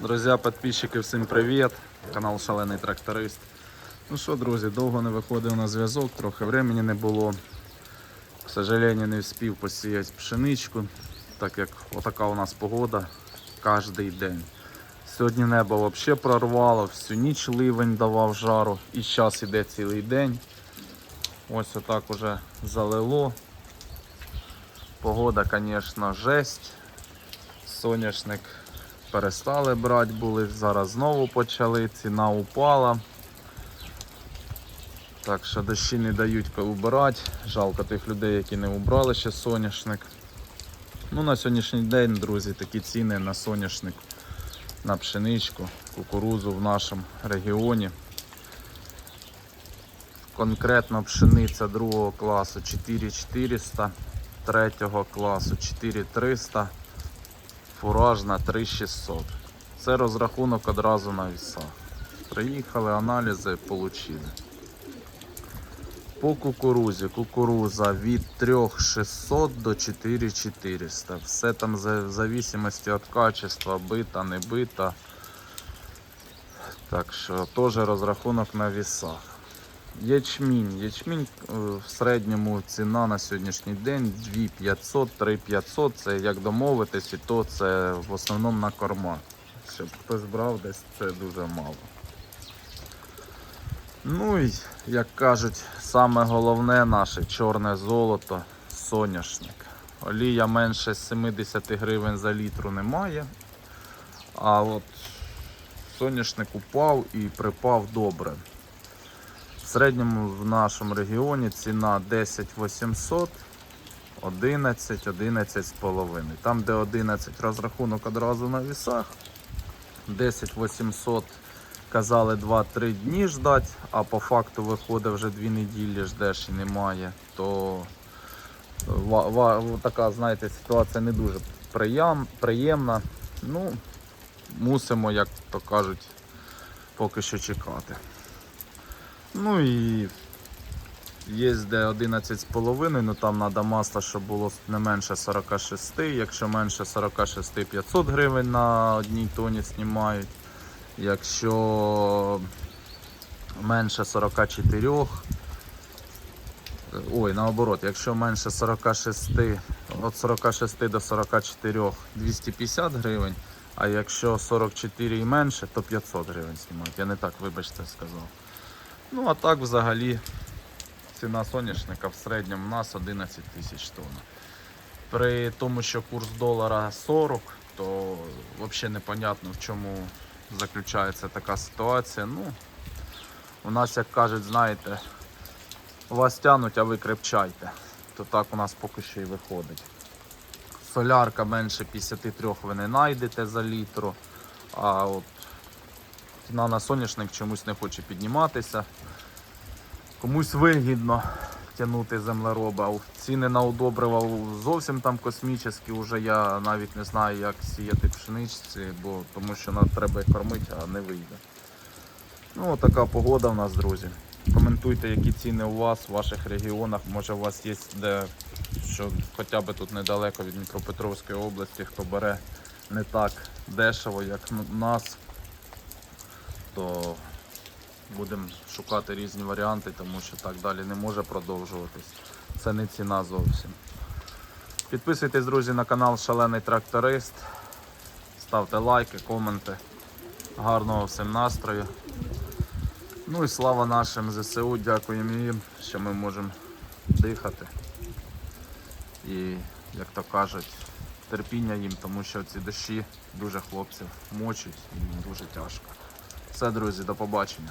Друзі, підписчики, всім привіт! Канал Шалений Тракторист. Ну що, друзі, довго не виходив на зв'язок, трохи времени не було. К сожалению, не встиг посіяти пшеничку, так як отака у нас погода кожен день. Сьогодні небо взагалі прорвало, всю ніч ливень давав жару і зараз іде цілий день. Ось отак уже залило. Погода, звісно, жесть. Соняшник перестали брати були, зараз знову почали, ціна упала. Так що дощі не дають убирати. Жалко тих людей, які не убрали ще соняшник. Ну, на сьогоднішній день, друзі, такі ціни на соняшник, на пшеничку, кукурузу в нашому регіоні. Конкретно пшениця другого класу 4400, третього класу 4300 фуражна 3600. Це розрахунок одразу на вісах. Приїхали, аналізи отримали. По кукурузі. Кукуруза від 3600 до 4400. Все там в зависимості від качества, бита, не бита. Так що теж розрахунок на вісах. Ячмінь. Ячмінь е, в середньому ціна на сьогоднішній день 2500, 3500. Це як домовитись, і то це в основному на корма. Щоб хтось брав десь це дуже мало. Ну і як кажуть, саме головне наше чорне золото соняшник. Олія менше 70 гривень за літру немає. А от соняшник упав і припав добре. В середньому в нашому регіоні ціна 10 800, 11, 11 з половиною. Там, де 11 розрахунок одразу на вісах, 10 800 казали 2-3 дні ждать, а по факту виходить вже 2 неділі ждеш і немає, то така, знаєте, ситуація не дуже приємна. Ну, мусимо, як то кажуть, поки що чекати. Ну і є де 11,5, ну там треба масло, щоб було не менше 46. Якщо менше 46, 500 гривень на одній тоні знімають. Якщо менше 44, ой, наоборот, якщо менше 46, від 46 до 44 250 гривень, а якщо 44 і менше, то 500 гривень знімають. Я не так, вибачте, сказав. Ну а так взагалі ціна соняшника в середньому у нас 11 тисяч тонн. При тому, що курс долара 40, то взагалі непонятно в чому заключається така ситуація. Ну, у нас, як кажуть, знаєте, вас тянуть, а ви крепчайте. То так у нас поки що і виходить. Солярка менше 53 ви не знайдете за літру, а от ціна на соняшник чомусь не хоче підніматися. Комусь вигідно тягнути землероба. Ціни на удобрива зовсім там космічні. Вже я навіть не знаю, як сіяти пшеничці, бо тому що нам треба кормити, а не вийде. Ну, така погода в нас, друзі. Коментуйте, які ціни у вас в ваших регіонах. Може у вас є де, що хоча б тут недалеко від Дніпропетровської області, хто бере не так дешево, як у нас, то будемо шукати різні варіанти, тому що так далі не може продовжуватись. Це не ціна зовсім. Підписуйтесь, друзі, на канал Шалений Тракторист. Ставте лайки, коменти. Гарного всім настрою. Ну і слава нашим ЗСУ, дякуємо їм, що ми можемо дихати. І, як то кажуть, терпіння їм, тому що ці дощі дуже хлопців мочуть і дуже тяжко. Все, друзі, до побачення.